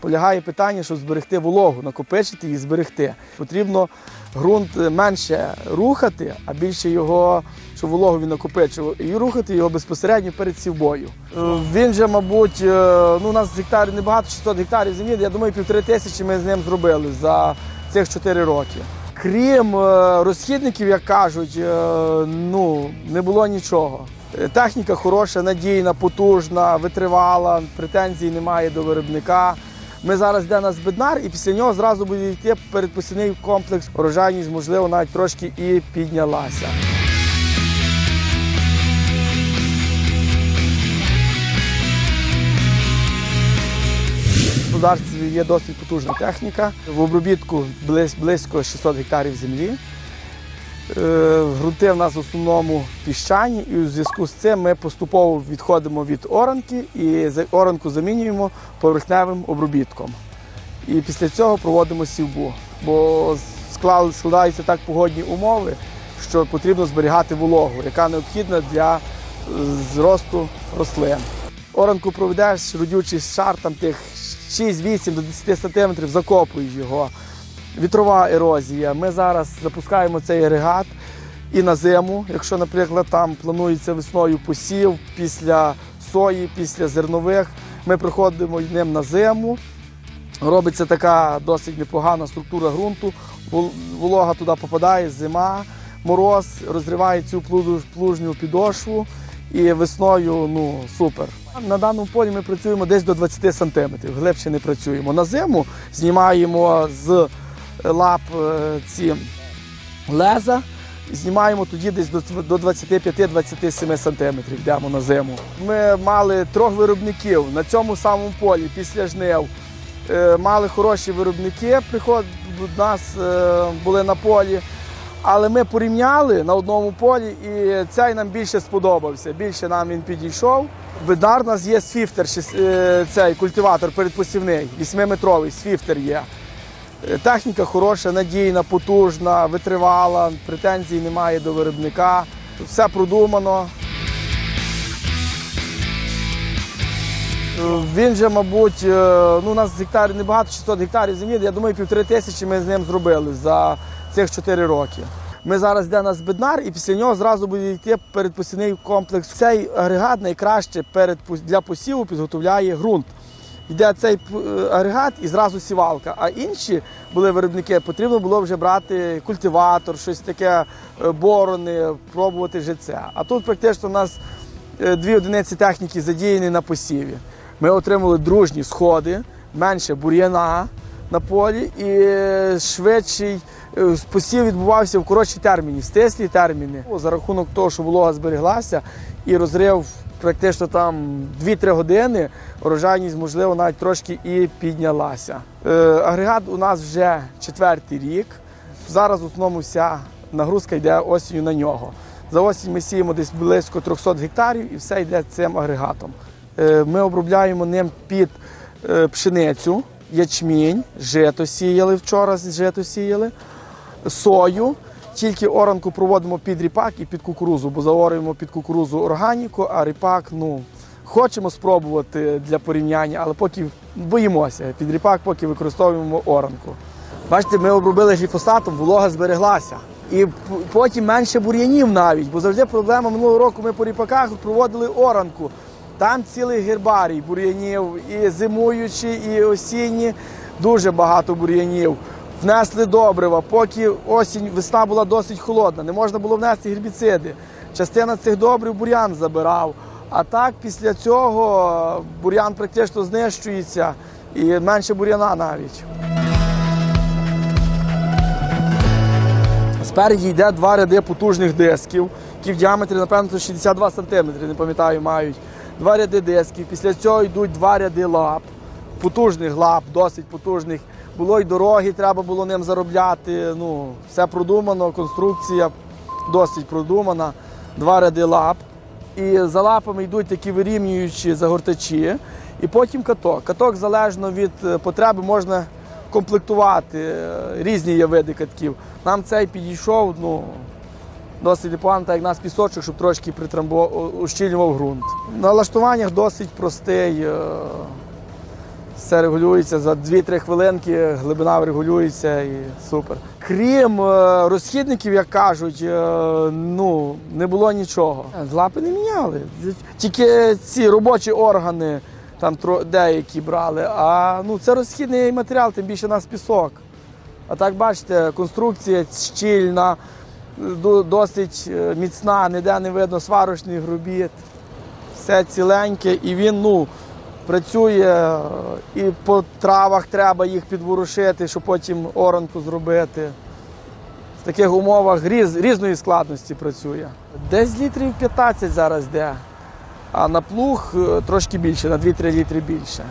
полягає питання, щоб зберегти вологу, накопичити і зберегти. Потрібно ґрунт менше рухати, а більше його, щоб вологу він накопичував, і рухати його безпосередньо перед сівбою. Е, Він же, мабуть, е, ну, у нас гектарів небагато, 600 гектарів землі. Я думаю, півтори тисячі ми з ним зробили за цих 4 роки. Крім е, розхідників, як кажуть, е, ну, не було нічого. Е, Техніка хороша, надійна, потужна, витривала, претензій немає до виробника. Ми зараз йдемо на збиднар, і після нього зразу буде йти передпосівний комплекс. Урожайність, можливо, навіть трошки і піднялася. Господарстві є досить потужна техніка. В обробітку близько 600 гектарів землі. Е, Грунти в нас в основному піщані, і у зв'язку з цим ми поступово відходимо від оранки і оранку замінюємо поверхневим обробітком. І після цього проводимо сівбу. Бо складаються так погодні умови, що потрібно зберігати вологу, яка необхідна для е, зросту рослин. Оранку проведеш родючий шар, там тих 6-8 до 10 сантиметрів, закопуєш його вітрова ерозія. Ми зараз запускаємо цей агрегат і на зиму, якщо, наприклад, там планується весною посів після сої, після зернових, ми приходимо ним на зиму. Робиться така досить непогана структура ґрунту, волога туди попадає, зима, мороз, розриває цю плужню підошву і весною ну, супер. На даному полі ми працюємо десь до 20 сантиметрів, глибше не працюємо. На зиму знімаємо з лап е, ці леза, знімаємо тоді десь до до 25-27 сантиметрів йдемо на зиму. Ми мали трьох виробників на цьому самому полі після жнив. Е, Мали хороші виробники, приход до нас е, були на полі. Але ми порівняли на одному полі, і цей нам більше сподобався. Більше нам він підійшов. Видар у нас є свіфтер, цей культиватор передпосівний, 8-метровий свіфтер є. Е, Техніка хороша, надійна, потужна, витривала, претензій немає до виробника. Все продумано. Е, Він же, мабуть, е, ну, у нас гектарів небагато, 600 гектарів землі. Я думаю, півтори тисячі ми з ним зробили за цих 4 роки. Ми зараз йдемо на збиднар, і після нього зразу буде йти передпосівний комплекс. Цей агрегат найкраще перед для посіву підготовляє ґрунт. Йде цей е, агрегат і зразу сівалка. А інші були виробники, потрібно було вже брати культиватор, щось таке, е, борони, пробувати вже це. А тут практично у нас е, дві одиниці техніки задіяні на посіві. Ми отримали дружні сходи, менше бур'яна на полі і е, швидший е, посів відбувався в коротші терміни, в стислі терміни. За рахунок того, що волога збереглася і розрив практично там 2-3 години, урожайність, можливо, навіть трошки і піднялася. Е, Агрегат у нас вже четвертий рік. Зараз в основному вся нагрузка йде осінню на нього. За осінь ми сіємо десь близько 300 гектарів і все йде цим агрегатом. Ми обробляємо ним під пшеницю, ячмінь, жито сіяли вчора, жито сіяли, сою. Тільки оранку проводимо під ріпак і під кукурузу, бо заорюємо під кукурузу органіку, а ріпак, ну, хочемо спробувати для порівняння, але поки боїмося. Під ріпак поки використовуємо оранку. Бачите, ми обробили гліфосатом, волога збереглася. І потім менше бур'янів навіть, бо завжди проблема минулого року ми по ріпаках проводили оранку. Там цілий гербарій бур'янів, і зимуючі, і осінні, дуже багато бур'янів. Внесли добрива, поки осінь, весна була досить холодна, не можна було внести гербіциди. Частина цих добрив бур'ян забирав. А так після цього бур'ян практично знищується і менше бур'яна навіть. Спереді йде два ряди потужних дисків, які в діаметрі, напевно, 62 см, не пам'ятаю, мають. Два ряди дисків. Після цього йдуть два ряди лап, потужних лап, досить потужних. Було й дороги, треба було ним заробляти. Ну, все продумано, конструкція досить продумана. Два ряди лап. І за лапами йдуть такі вирівнюючі загортачі. І потім каток. Каток залежно від е, потреби можна комплектувати. Е, Різні є види катків. Нам цей підійшов ну, досить непогано, як нас пісочок, щоб трошки притрамбо- ущільнював ґрунт. На лаштуваннях досить простий. е, Все регулюється за 2-3 хвилинки, глибина регулюється і супер. Крім е, розхідників, як кажуть, е, ну не було нічого. Лапи не міняли. Тільки ці робочі органи там деякі брали. А ну це розхідний матеріал, тим більше у нас пісок. А так бачите, конструкція щільна, досить е, міцна, ніде не видно сварочних робіт. Все ціленьке, і він ну, працює е, і по травах треба їх підворушити, щоб потім оранку зробити. В таких умовах різ, різної складності працює. Десь літрів 15 зараз йде, а на плуг е, трошки більше, на 2-3 літри більше.